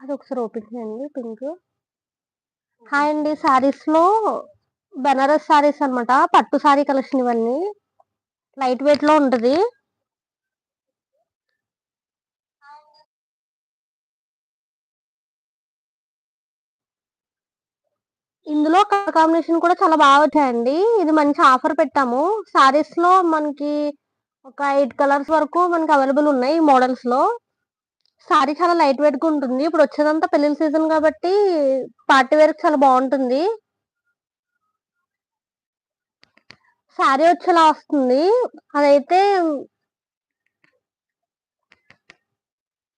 అది ఒకసారి ఓపెన్ చేయండి పింక్. హాయ్ అండి సారీస్లో బెనారస్ సారీస్ అన్నమాట పట్టు సారీ కలెక్షన్ ఇవన్నీ. లైట్ వెయిట్లో ఉంటది. ఇందులో కలర్ కాంబినేషన్ కూడా చాలా బాగా వచ్చాయండి. ఇది మంచి ఆఫర్ పెట్టాము. సారీస్లో మనకి ఒక ఎయిట్ కలర్స్ వరకు మనకి అవైలబుల్ ఉన్నాయి ఈ మోడల్స్లో. సారీ చాలా లైట్ వెయిట్గా ఉంటుంది. ఇప్పుడు వచ్చేదంతా పెళ్ళిల సీజన్ కాబట్టి పార్టీ వేర్ చాలా బాగుంటుంది. శారీ వచ్చేలా వస్తుంది. అదైతే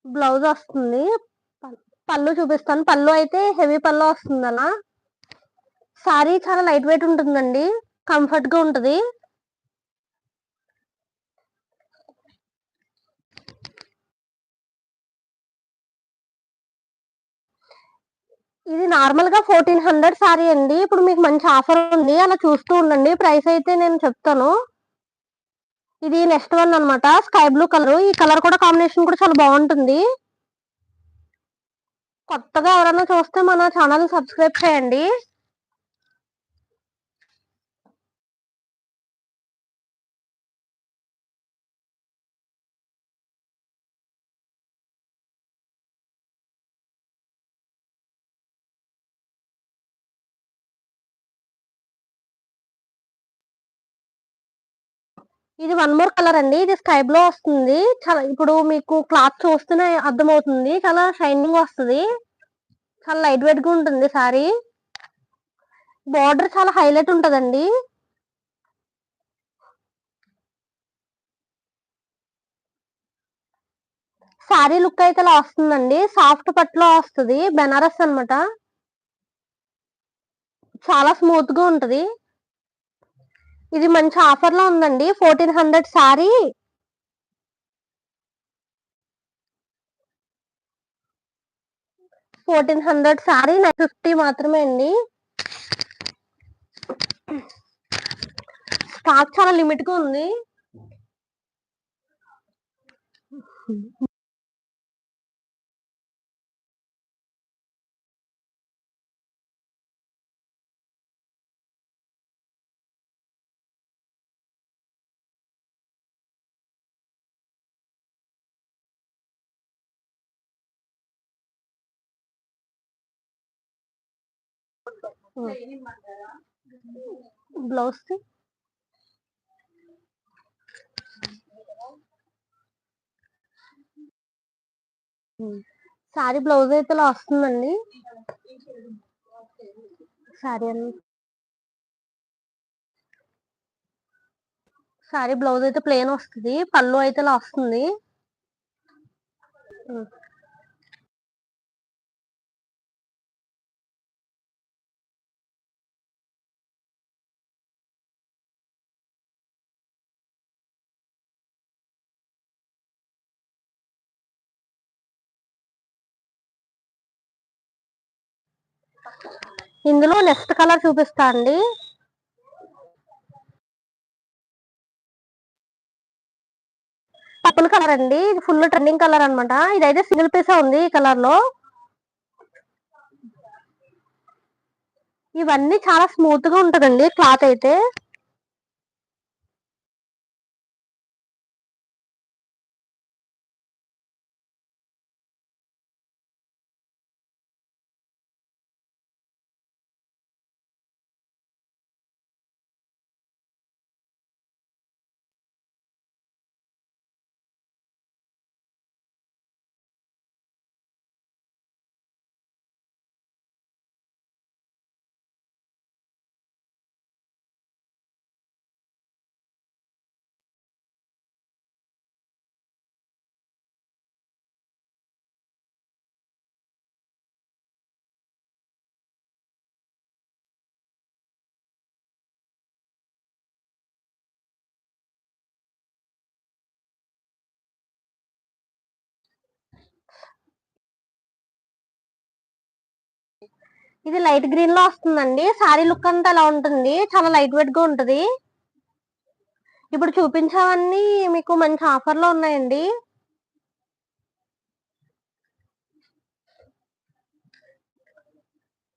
బ్లౌజ్ వస్తుంది. పల్- పళ్ళు చూపిస్తాను. పళ్ళు అయితే హెవీ పళ్ళు వస్తుంది అలా శారీ చాలా లైట్ వెయిట్ ఉంటుందండి. కంఫర్ట్గా ఉంటుంది. ఇది నార్మల్గా ఫోర్టీన్ హండ్రెడ్ సారీ అండి. ఇప్పుడు మీకు మంచి ఆఫర్ ఉంది. అలా చూస్తూ ఉండండి. ప్రైస్ అయితే నేను చెప్తాను. ఇది నెక్స్ట్ వన్ అనమాట స్కై బ్లూ కలర్. ఈ కలర్ కూడా కాంబినేషన్ కూడా చాలా బాగుంటుంది. కొత్తగా ఎవరైనా చూస్తే మన ఛానల్ సబ్స్క్రైబ్ చేయండి. ఇది వన్ మోర్ కలర్ అండి. ఇది స్కై బ్లూ వస్తుంది. చాలా ఇప్పుడు మీకు క్లాత్ చూస్తేనే అర్థమవుతుంది. చాలా షైనింగ్ వస్తుంది. చాలా లైట్ వెయిట్గా ఉంటుంది సారీ బార్డర్ చాలా హైలైట్ ఉంటుందండి. సారీ లుక్ అయితే ఇలా వస్తుందండి. సాఫ్ట్ పట్టులో వస్తుంది. బెనారస్ అనమాట చాలా స్మూత్గా ఉంటది. ఇది మంచి ఆఫర్లో ఉందండి. Fourteen hundred sari. Fourteen hundred sari nine fifty మాత్రమే అండి. స్టాక్ చాలా లిమిట్గా ఉంది. బ్లౌజ్ సారీ బ్లౌజ్ అయితే ఇలా వస్తుందండి సారీ అని సారీ బ్లౌజ్ అయితే ప్లేన్ వస్తుంది. పళ్ళు అయితే ఇలా వస్తుంది ఇందులో నెక్స్ట్ కలర్ చూపిస్తా అండి. పర్పుల్ కలర్ అండి. ఇది ఫుల్ ట్రెండింగ్ కలర్ అన్నమాట. ఇదైతే సింగిల్ పీసే ఉంది ఈ కలర్లో ఇవన్నీ చాలా స్మూత్గా ఉంటదండి క్లాత్ అయితే. ఇది లైట్ గ్రీన్లో వస్తుందండి సారీ లుక్ అంతా అలా ఉంటుంది చాలా లైట్ వెయిట్గా ఉంటది ఇప్పుడు చూపించావన్నీ మీకు మంచి ఆఫర్‌లో ఉన్నాయండి.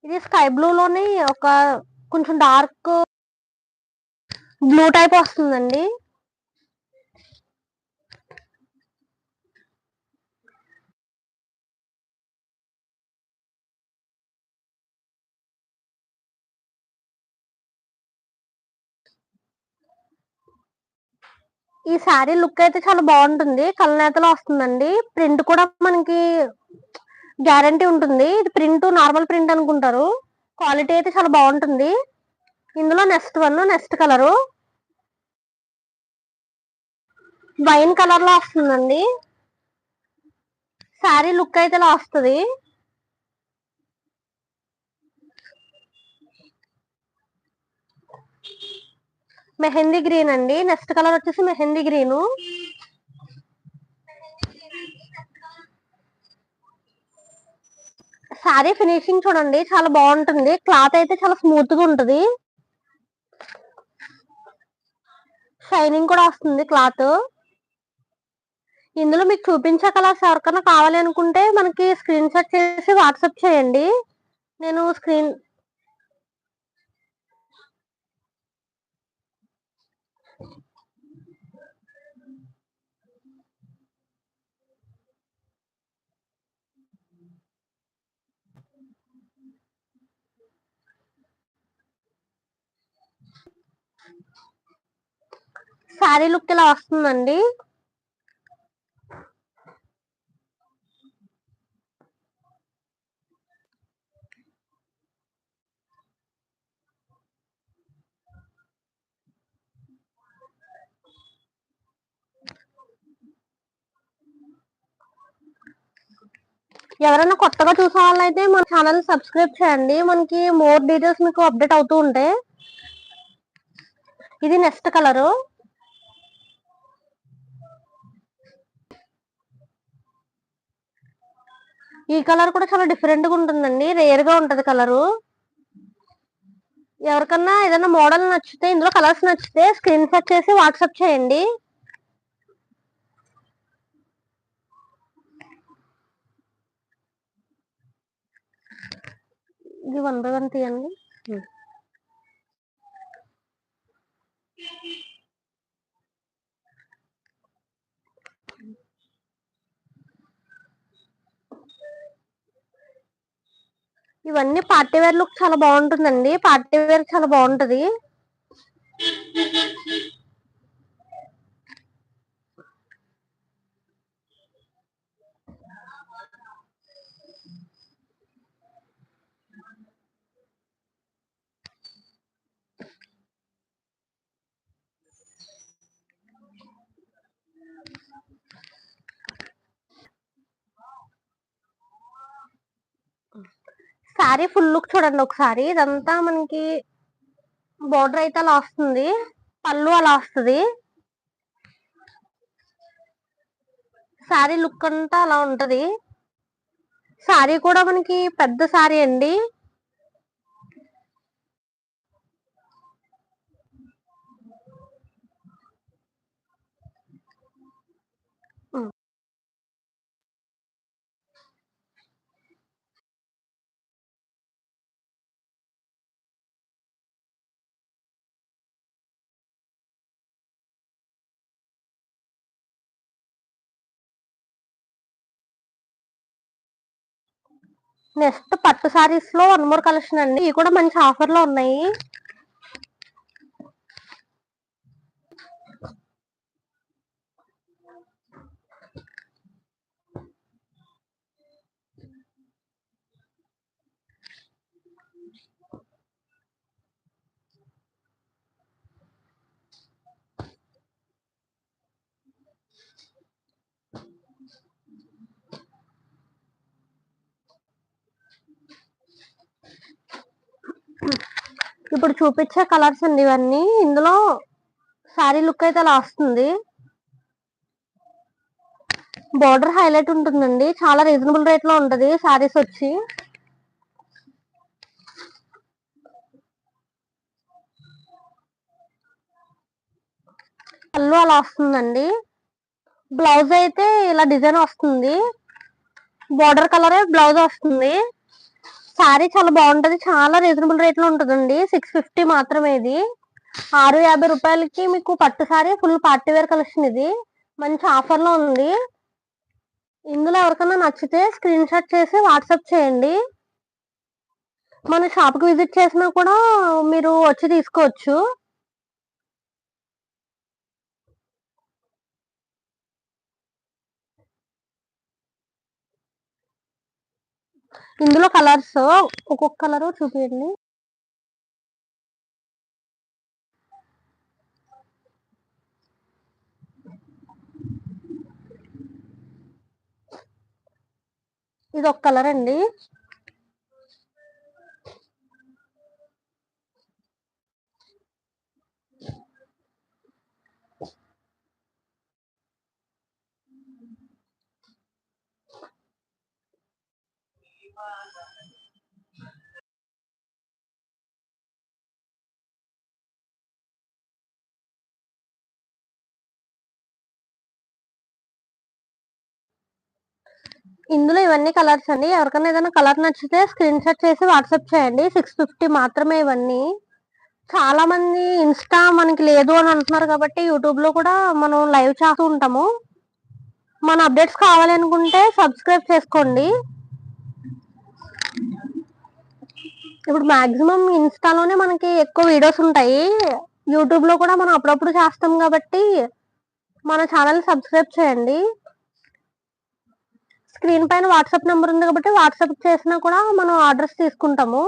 ఇది స్కై బ్లూలోని ఒక కొంచెం డార్క్ బ్లూ టైప్ వస్తుందండి. ఈ శారీ లుక్ అయితే చాలా బాగుంటుంది. కళ్ళనేతలో వస్తుందండి. ప్రింట్ కూడా మనకి గ్యారంటీ ఉంటుంది. ఇది ప్రింట్ నార్మల్ ప్రింట్ అనుకుంటారు. క్వాలిటీ అయితే చాలా బాగుంటుంది. ఇందులో next one next colour wine కలర్లో వస్తుందండి. శారీ లుక్ అయితే ఇలా వస్తుంది. మెహందీ గ్రీన్ అండి. నెక్స్ట్ కలర్ వచ్చేసి మెహందీ గ్రీను. శారీ ఫినిషింగ్ చూడండి చాలా బాగుంటుంది. క్లాత్ అయితే చాలా స్మూత్గా ఉంటుంది షైనింగ్ కూడా వస్తుంది క్లాత్. ఇందులో మీకు చూపించే కలర్స్ ఎవరికైనా కావాలి అనుకుంటే మనకి స్క్రీన్ షాట్ చేసి వాట్సాప్ చేయండి. నేను స్క్రీన్ శారీ లుక్ ఇలా వస్తుందండి. ఎవరైనా కొత్తగా చూసే వాళ్ళైతే మన ఛానల్ సబ్స్క్రైబ్ చేయండి. మనకి మోర్ డీటెయిల్స్ మీకు అప్డేట్ అవుతూ ఉంటాయి. ఇది నెక్స్ట్ కలరు. ఈ కలర్ కూడా చాలా డిఫరెంట్గా ఉంటుందండి. రేర్గా ఉంటది కలరు. ఎవరికన్నా ఏదైనా మోడల్ నచ్చితే ఇందులో కలర్స్ నచ్చితే స్క్రీన్ షాట్ చేసి వాట్సాప్ చేయండి. ఇది వన్ బై వన్ తీయండి. ఇవన్నీ పార్టీ వేర్ లుక్ చాలా బాగుంటుందండి. పార్టీ వేర్ చాలా బాగుంటది. సారీ ఫుల్ లుక్ చూడండి ఒకసారి. ఇదంతా మనకి బోర్డర్ అయితే అలా వస్తుంది. పళ్ళు అలా వస్తుంది సారీ లుక్ అంతా అలా ఉంటది. సారీ కూడా మనకి పెద్ద సారీ అండి. నెక్స్ట్ పట్టు సారీస్లో వన్ మోర్ కలెక్షన్ అండి. ఇవి కూడా మంచి ఆఫర్లో ఉన్నాయి. ఇప్పుడు చూపించే కలర్స్ అండి ఇవన్నీ. ఇందులో శారీ లుక్ అయితే అలా వస్తుంది. బోర్డర్ హైలైట్ ఉంటుందండి. చాలా రీజనబుల్ రేట్లో ఉంటది శారీస్ వచ్చి. పళ్ళు అలా వస్తుందండి బ్లౌజ్ అయితే ఇలా డిజైన్ వస్తుంది బార్డర్ కలరే బ్లౌజ్ వస్తుంది శారీ చాలా బాగుంటది. చాలా రీజనబుల్ రేట్లో ఉంటుందండి. సిక్స్ ఫిఫ్టీ మాత్రమే ఇది. ఆరు యాభై రూపాయలకి మీకు పట్టు sari full party wear collection ఇది. మంచి ఆఫర్లో ఉంది. ఇందులో ఎవరికైనా నచ్చితే స్క్రీన్ షాట్ చేసి వాట్సాప్ చేయండి. మన షాప్కి విజిట్ చేసినా కూడా మీరు వచ్చి తీసుకోవచ్చు. ఇందులో కలర్స్ ఒక్కొక్క కలర్ చూపించండి ఇది ఒక కలర్ అండి. ఇందులో ఇవన్నీ కలర్స్ అండి. ఎవరికైనా ఏదైనా కలర్ నచ్చితే స్క్రీన్ షాట్ చేసి వాట్సాప్ చేయండి. సిక్స్ ఫిఫ్టీ మాత్రమే ఇవన్నీ. చాలా మంది ఇన్స్టా మనకి లేదు అని అంటున్నారు కాబట్టి యూట్యూబ్లో కూడా మనం లైవ్ చేస్తూ ఉంటాము. మన అప్డేట్స్ కావాలనుకుంటే సబ్స్క్రైబ్ చేసుకోండి. ఇప్పుడు మాక్సిమం ఇన్స్టాలోనే మనకి ఎక్కువ వీడియోస్ ఉంటాయి. యూట్యూబ్లో కూడా మనం అప్పుడప్పుడు చేస్తాం కాబట్టి మన ఛానల్ సబ్స్క్రైబ్ చేయండి. స్క్రీన్ పైన వాట్సాప్ నెంబర్ ఉంది కాబట్టి వాట్సాప్ చేసినా కూడా మనం ఆర్డర్స్ తీసుకుంటాము.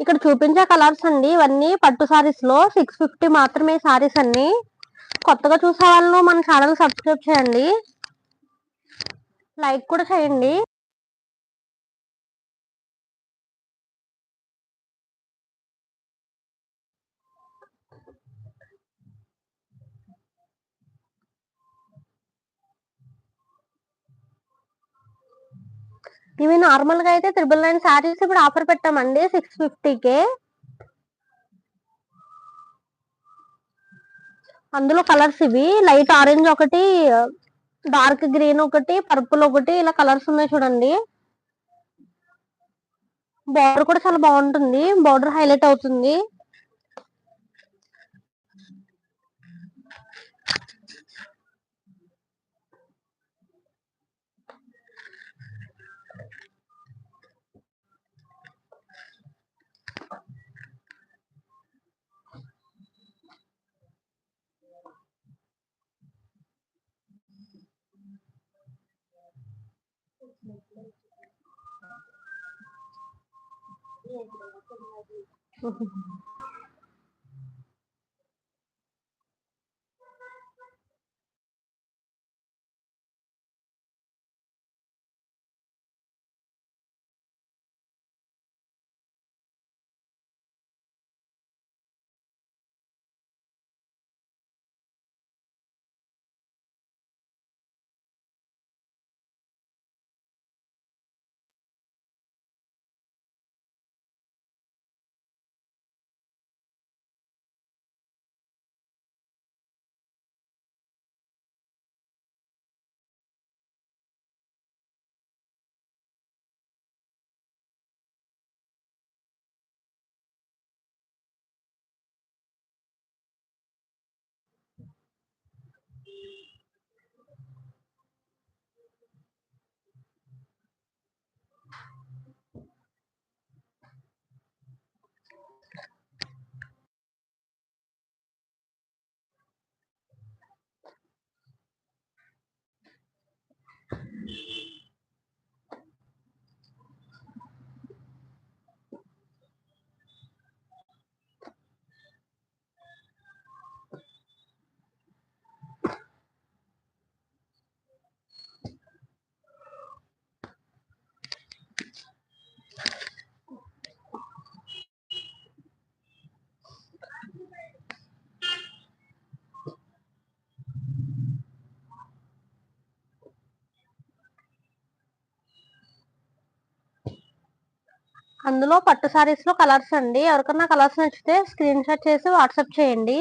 ఇక్కడ చూపించే కలర్స్ అండి. ఇవన్నీ పట్టు సారీస్లో సిక్స్ ఫిఫ్టీ మాత్రమే సారీస్ అన్ని కొత్తగా చూసే వాళ్ళు మన ఛానల్ సబ్స్క్రైబ్ చేయండి. లైక్ కూడా చేయండి. ఇవి నార్మల్గా అయితే త్రిబుల్ నైన్ శారీస్ ఇప్పుడు ఆఫర్ పెట్టామండి సిక్స్ ఫిఫ్టీకే అందులో కలర్స్ ఇవి. లైట్ ఆరెంజ్ ఒకటి డార్క్ గ్రీన్ ఒకటి పర్పుల్ ఒకటి ఇలా కలర్స్ ఉన్నాయి చూడండి. బార్డర్ కూడా చాలా బాగుంటుంది. బార్డర్ హైలైట్ అవుతుంది. 面积的话这呵呵 అందులో పట్టు సారీస్లో కలర్స్ అండి. ఎవరికన్నా కలర్స్ నచ్చితే స్క్రీన్ షాట్ చేసి వాట్సాప్ చేయండి.